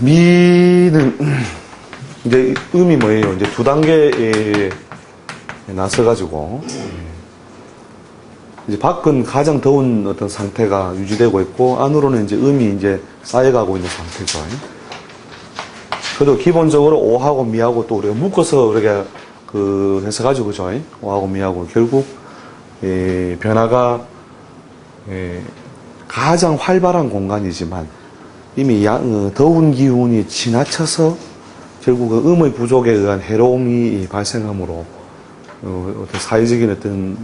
미는 이제 음이 뭐예요? 이제 두 단계에 나서가지고 이제 밖은 가장 더운 어떤 상태가 유지되고 있고 안으로는 이제 음이 이제 쌓여가고 있는 상태죠. 그래도 기본적으로 오하고 미하고 또 우리가 묶어서 우리가 그 해서 가지고 그죠? 오하고 미하고 결국 예, 변화가 예, 가장 활발한 공간이지만 이미 야- 어, 더운 기운이 지나쳐서 결국 그 음의 부족에 의한 해로움이 발생함으로 어, 어떤 사회적인 어떤,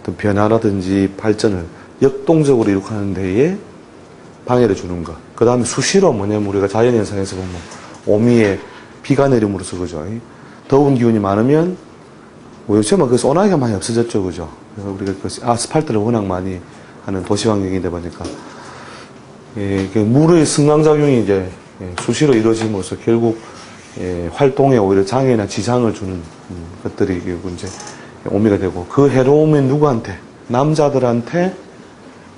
어떤 변화라든지 발전을 역동적으로 이룩하는 데에 방해를 주는 것. 그 다음에 수시로 뭐냐면 우리가 자연현상에서 보면 오미에 비가 내림으로써 그죠. 더운 기운이 많으면 뭐 요즘은 그 소나기가 많이 없어졌죠. 그죠. 그래서 우리가 그 아스팔트를 워낙 많이 하는 도시 환경이다 보니까 예, 그 물의 승강작용이 이제 예, 수시로 이루어짐으로써 결국 예, 활동에 오히려 장애나 지장을 주는 음, 것들이 결국 이제 오미가 되고 그 해로움이 누구한테? 남자들한테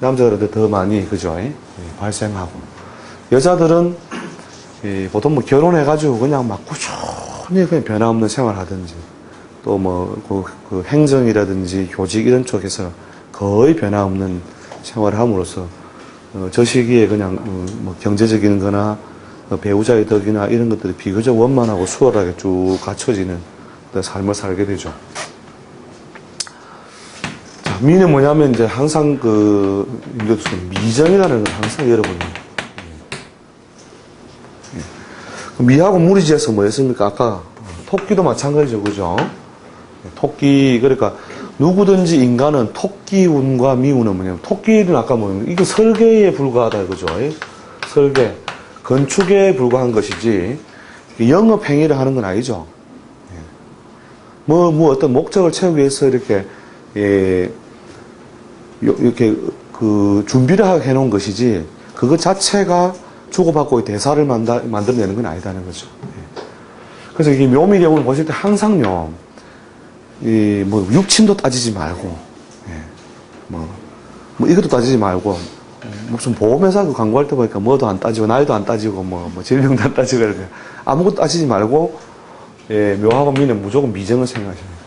남자들한테 더 많이 그죠? 예, 발생하고. 여자들은 예, 보통 뭐 결혼해가지고 그냥 막 꾸준히 그냥 변화없는 생활하든지 또뭐그 행정이라든지 교직 이런 쪽에서 거의 변화없는 생활을 함으로써 어, 저 시기에 그냥 어, 뭐 경제적인 거나 어, 배우자의 덕이나 이런 것들이 비교적 원만하고 수월하게 쭉 갖춰지는 삶을 살게 되죠. 자, 미는 뭐냐면 이제 항상 그, 미정이라는 걸 항상 여러분이. 예. 그 미하고 무리지에서 뭐였습니까? 아까 토끼도 마찬가지죠. 그죠? 토끼, 그러니까 누구든지 인간은 토끼 운과 미운은 뭐냐면 토끼는 아까 뭐, 이거 설계에 불과하다. 예? 설계. 건축에 불과한 것이지 영업 행위를 하는 건 아니죠. 예. 뭐, 뭐 어떤 목적을 채우기 위해서 이렇게, 예, 요- 이렇게 그 준비를 하게 해놓은 것이지 그것 자체가 주고받고 대사를 만들어내는 건 아니다는 거죠. 예. 그래서 이게 묘미 경우는 보실 때 항상요, 이, 뭐, 육친도 따지지 말고, 예, 뭐, 뭐, 이것도 따지지 말고, 무슨 보험회사 그 광고할 때 보니까 뭐도 안 따지고, 나이도 안 따지고, 뭐, 뭐 질병도 안 따지고, 이렇게. 아무것도 따지지 말고, 예, 묘하고 미는 무조건 미정을 돼요.